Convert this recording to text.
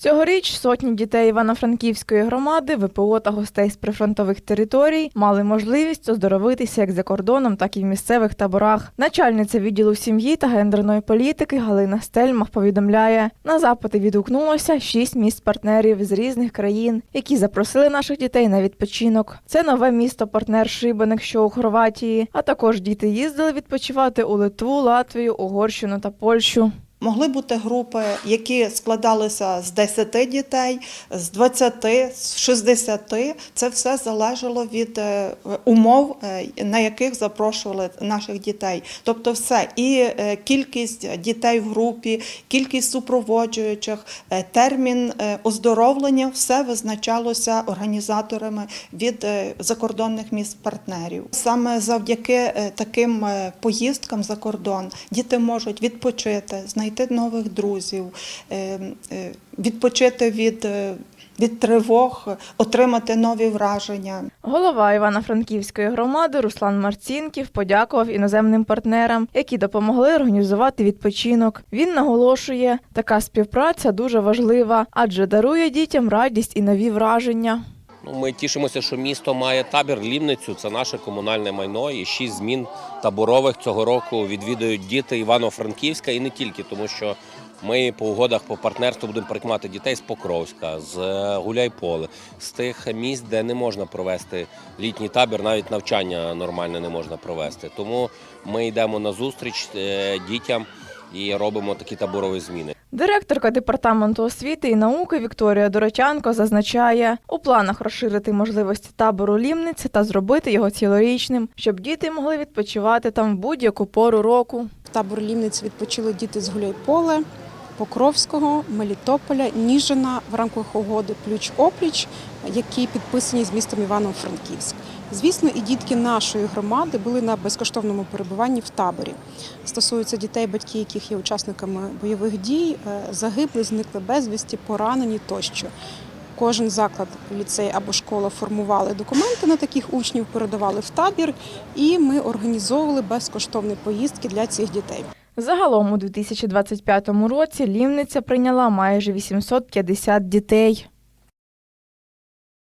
Цьогоріч сотні дітей Івано-Франківської громади, ВПО та гостей з прифронтових територій мали можливість оздоровитися як за кордоном, так і в місцевих таборах. Начальниця відділу сім'ї та гендерної політики Галина Стельмах повідомляє, на запити відгукнулося шість міст партнерів з різних країн, які запросили наших дітей на відпочинок. Це нове місто партнер Шибеник, що у Хорватії. А також діти їздили відпочивати у Литву, Латвію, Угорщину та Польщу. Могли бути групи, які складалися з 10 дітей, з 20, з 60. Це все залежало від е, умов, е, на яких запрошували наших дітей. Тобто, все і е, кількість дітей в групі, кількість супроводжуючих, термін оздоровлення, все визначалося організаторами від закордонних міст партнерів. Саме завдяки таким поїздкам за кордон діти можуть відпочити, знайти нових друзів, е, е, відпочити від, е, від тривог, отримати нові враження. Голова Івано-Франківської громади Руслан Марцінків подякував іноземним партнерам, які допомогли організувати відпочинок. Він наголошує, така співпраця дуже важлива, адже дарує дітям радість і нові враження. Ну, Ми тішимося, що місто має табір Лівницю. Це наше комунальне майно. І шість змін таборових цього року відвідують діти Івано-Франківська і не тільки, тому що ми по угодах по партнерству будемо приймати дітей з Покровська, з е, Гуляйполе, з тих місць, де не можна провести літній табір, навіть навчання нормальне не можна провести. Тому ми йдемо на зустріч е, дітям і робимо такі таборові зміни. Директорка департаменту освіти і науки Вікторія Дорочанко зазначає, у планах розширити можливості табору Лімниці та зробити його цілорічним, щоб діти могли відпочивати там в будь-яку пору року. В табор лімниці відпочили діти з Гуляйполе, Покровського, Мелітополя, Ніжина в рамках угоди Плюч-Опліч, які підписані з містом Івано-Франківськ. Звісно, і дітки нашої громади були на безкоштовному перебуванні в таборі. Стосується дітей, батьки яких є учасниками бойових дій, е, загибли, зникли безвісті, поранені тощо. Кожен заклад, ліцей або школа формували документи на таких учнів, передавали в табір, і ми організовували безкоштовні поїздки для цих дітей. Загалом у 2025 році Лівниця прийняла майже 850 дітей.